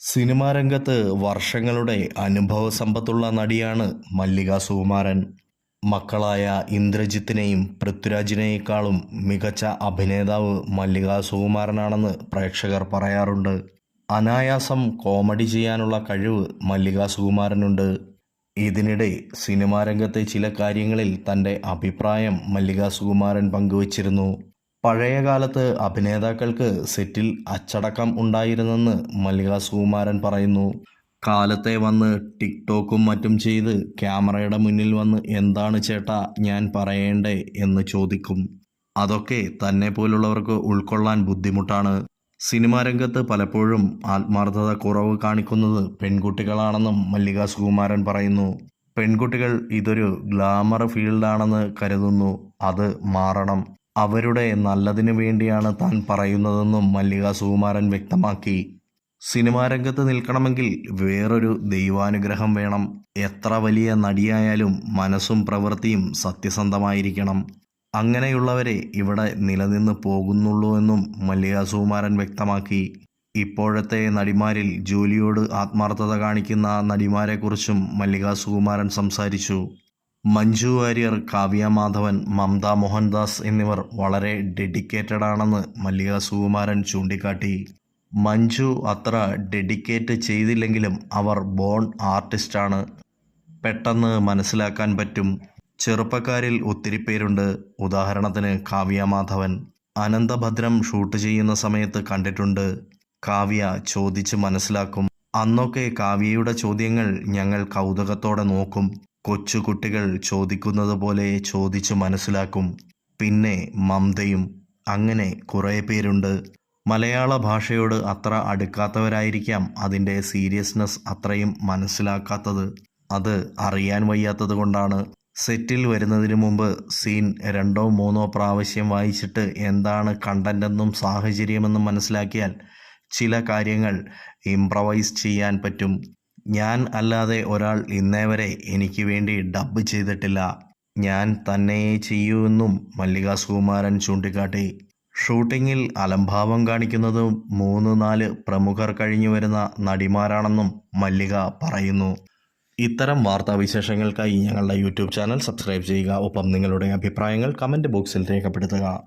Cinema രംഗത്ത് വർഷങ്ങളുടെ അനുഭവ സമ്പത്തുള്ള നടിയാണ് മല്ലിക സുകുമാരൻ. മക്കളായ ഇന്ദ്രജിത്തിനെയും പൃഥ്വിരാജിനേക്കാളും മികച്ച അഭിനേതാവ് മല്ലിക സുകുമാരനാണെന്ന് പ്രേക്ഷകർ പറയാറുണ്ട്. അനായാസം കോമഡി ചെയ്യാനുള്ള കഴിവ് മല്ലിക സുകുമാരനുണ്ട്. ഇതിനിടെ സിനിമാ രംഗത്തെ ചില കാര്യങ്ങളിൽ തന്റെ അഭിപ്രായം മല്ലിക സുകുമാരൻ പങ്കുവച്ചിരുന്നു. പഴയ കാലത്ത് അഭിനേതാക്കൾക്ക് സെറ്റിൽ അച്ചടക്കം ഉണ്ടായിരുന്നെന്ന് മല്ലിക സുകുമാരൻ പറയുന്നു. കാലത്തെ വന്ന് ടിക്ടോക്കും മറ്റും ചെയ്ത് ക്യാമറയുടെ മുന്നിൽ വന്ന് എന്താണ് ചേട്ടാ ഞാൻ പറയേണ്ടേ? എന്ന് ചോദിക്കും. അതൊക്കെ തന്നെ പോലുള്ളവർക്ക് ഉൾക്കൊള്ളാൻ ബുദ്ധിമുട്ടാണ്. സിനിമാ രംഗത്ത് പലപ്പോഴും ആത്മാർത്ഥത കുറവ് കാണിക്കുന്നത് പെൺകുട്ടികളാണെന്നും മല്ലിക സുകുമാരൻ പറയുന്നു. പെൺകുട്ടികൾ ഇതൊരു ഗ്ലാമർ ഫീൽഡാണെന്ന് കരുതുന്നു. അത് മാറണം. അവരുടെ നല്ലതിനു വേണ്ടിയാണ് താൻ പറയുന്നതെന്നും മല്ലിക സുകുമാരൻ വ്യക്തമാക്കി. സിനിമാ രംഗത്ത് നിൽക്കണമെങ്കിൽ വേറൊരു ദൈവാനുഗ്രഹം വേണം. എത്ര വലിയ നടിയായാലും മനസ്സും പ്രവൃത്തിയും സത്യസന്ധമായിരിക്കണം. അങ്ങനെയുള്ളവരെ ഇവിടെ നിലനിന്ന് പോകുന്നുള്ളൂ എന്നും മല്ലിക സുകുമാരൻ വ്യക്തമാക്കി. ഇപ്പോഴത്തെ നടിമാരിൽ ജോലിയോട് ആത്മാർത്ഥത കാണിക്കുന്ന നടിമാരെക്കുറിച്ചും മല്ലിക സുകുമാരൻ സംസാരിച്ചു. മഞ്ജു വാര്യർ കാവ്യ മാധവൻ മമത മോഹൻദാസ് എന്നിവർ വളരെ ഡെഡിക്കേറ്റഡ് ആണെന്ന് മല്ലിക സുകുമാരൻ ചൂണ്ടിക്കാട്ടി. മഞ്ജു അത്ര ഡെഡിക്കേറ്റ് ചെയ്തില്ലെങ്കിലും അവർ ബോൺ ആർട്ടിസ്റ്റാണ് പെട്ടെന്ന് മനസ്സിലാക്കാൻ പറ്റും. ചെറുപ്പക്കാരിൽ ഒത്തിരി പേരുണ്ട്. ഉദാഹരണത്തിന് കാവ്യ മാധവൻ. അനന്തഭദ്രം ഷൂട്ട് ചെയ്യുന്ന സമയത്ത് കണ്ടിട്ടുണ്ട്. കാവ്യ ചോദിച്ച് മനസ്സിലാക്കും. അന്നൊക്കെ കാവ്യയുടെ ചോദ്യങ്ങൾ ഞങ്ങൾ കൗതുകത്തോടെ നോക്കും. കൊച്ചു കുട്ടികൾ ചോദിക്കുന്നത് പോലെ ചോദിച്ച് മനസ്സിലാക്കും. പിന്നെ മമതയും അങ്ങനെ കുറേ പേരുണ്ട്. മലയാള ഭാഷയോട് അത്ര അടുക്കാത്തവരായിരിക്കാം അതിന്റെ സീരിയസ്നെസ് അത്രയും മനസ്സിലാക്കാത്തത്. അത് അറിയാൻ വയ്യാത്തത് കൊണ്ടാണ്. സെറ്റിൽ വരുന്നതിന് മുമ്പ് സീൻ രണ്ടോ മൂന്നോ പ്രാവശ്യം വായിച്ചിട്ട് എന്താണ് കണ്ടന്റെന്നും സാഹചര്യമെന്നും മനസ്സിലാക്കിയാൽ ചില കാര്യങ്ങൾ ഇംപ്രവൈസ് ചെയ്യാൻ പറ്റും. ഞാൻ അല്ലാതെ ഒരാൾ ഇന്നേ വരെ എനിക്ക് വേണ്ടി ഡബ് ചെയ്തിട്ടില്ല. ഞാൻ തന്നെയേ ചെയ്യൂവെന്നും മല്ലിക സുകുമാരൻ ചൂണ്ടിക്കാട്ടി. ഷൂട്ടിങ്ങിൽ അലംഭാവം കാണിക്കുന്നതും മൂന്ന് നാല് പ്രമുഖർ കഴിഞ്ഞു വരുന്ന നടിമാരാണെന്നും മല്ലിക പറയുന്നു. ഇത്തരം വാർത്താ വിശേഷങ്ങൾക്കായി ഞങ്ങളുടെ യൂട്യൂബ് ചാനൽ സബ്സ്ക്രൈബ് ചെയ്യുക. ഒപ്പം നിങ്ങളുടെ അഭിപ്രായങ്ങൾ കമന്റ് ബോക്സിൽ രേഖപ്പെടുത്തുക.